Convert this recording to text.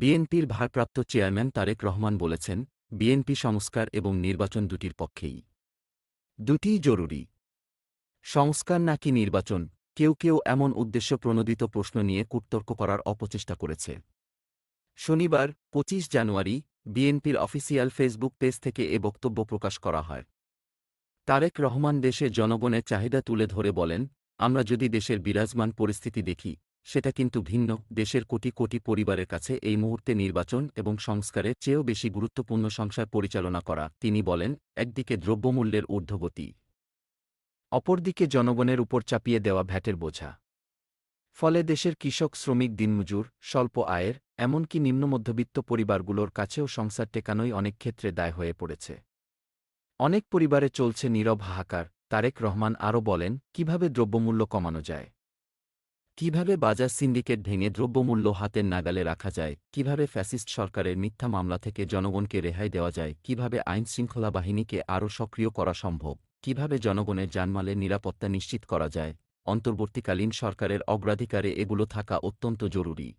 বিএনপির ভারপ্রাপ্ত চেয়ারম্যান তারেক রহমান বলেছেন, বিএনপি সংস্কার এবং নির্বাচন দুটির পক্ষেই। দুটিই জরুরি। সংস্কার নাকি নির্বাচন, কেউ কেউ এমন উদ্দেশ্য প্রণোদিত প্রশ্ন নিয়ে কূটতর্ক করার অপচেষ্টা করেছে। শনিবার, পঁচিশ জানুয়ারি, বিএনপির অফিসিয়াল ফেসবুক পেজ থেকে এ বক্তব্য প্রকাশ করা হয়। তারেক রহমান দেশে জনগণের চাহিদা তুলে ধরে বলেন, আমরা যদি দেশের বিরাজমান পরিস্থিতি দেখি সেটা কিন্তু ভিন্ন। দেশের কোটি কোটি পরিবারের কাছে এই মুহূর্তে নির্বাচন এবং সংস্কারের চেয়েও বেশি গুরুত্বপূর্ণ সংসার পরিচালনা করা, তিনি বলেন, একদিকে দ্রব্যমূল্যের ঊর্ধ্বগতি, অপরদিকে জনগণের উপর চাপিয়ে দেওয়া ভ্যাটের বোঝা। ফলে দেশের কৃষক, শ্রমিক, দিনমজুর, স্বল্প আয়ের, এমনকি নিম্নমধ্যবিত্ত পরিবারগুলোর কাছেও সংসার টেকানোই অনেক ক্ষেত্রে দায় হয়ে পড়েছে। অনেক পরিবারে চলছে নীরব হাহাকার, তারেক রহমান আরও বলেন, কীভাবে দ্রব্যমূল্য কমানো যায়? কীভাবে বাজার সিন্ডিকেট ভেঙে দ্রব্যমূল্য হাতের নাগালে রাখা যায়? কীভাবে ফ্যাসিস্ট সরকারের মিথ্যা মামলা থেকে জনগণকে রেহাই দেওয়া যায়? কীভাবে আইন শৃঙ্খলা বাহিনীকে আরও সক্রিয় করা সম্ভব? কীভাবে জনগণের জানমালের নিরাপত্তা নিশ্চিত করা যায়? অন্তর্বর্তীকালীন সরকারের অগ্রাধিকারে এগুলো থাকা অত্যন্ত জরুরি।